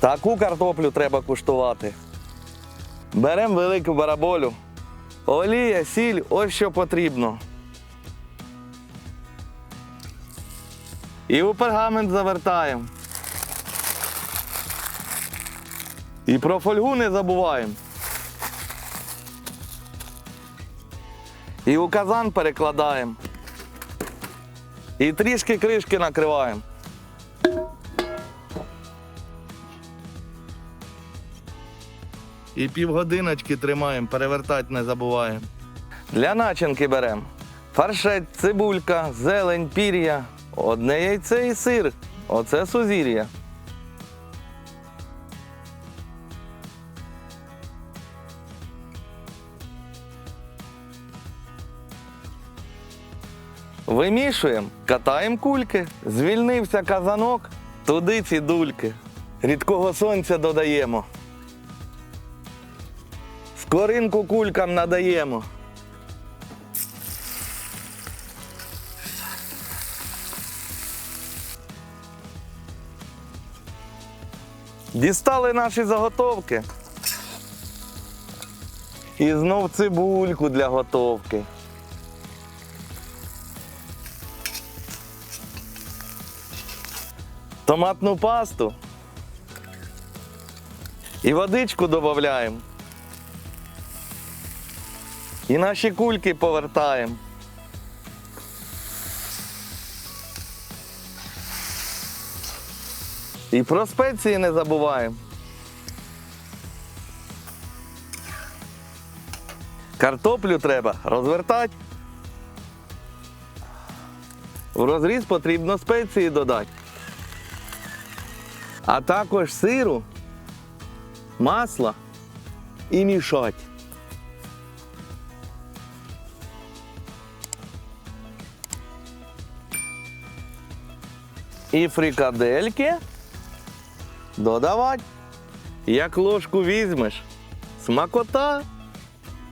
Таку картоплю треба куштувати. Беремо велику бараболю. Олія, сіль, ось що потрібно. І у пергамент завертаємо. І про фольгу не забуваємо. І у казан перекладаємо. І трішки кришки накриваємо. І півгодиночки тримаємо, перевертати не забуваємо. Для начинки беремо фаршет, цибулька, зелень, пір'я, одне яйце і сир. Оце сузір'я. Вимішуємо, катаємо кульки, звільнився казанок, туди ці дульки. Рідкого сонця додаємо. Скоринку кулькам надаємо. Дістали наші заготовки. І знов цибульку для готовки. Томатну пасту. І водичку додаємо. І наші кульки повертаємо. І про спеції не забуваємо. Картоплю треба розвертати. В розріз потрібно спеції додати. А також сиру, масла і мішати. І фрикадельки додавати. Як ложку візьмеш, смакота.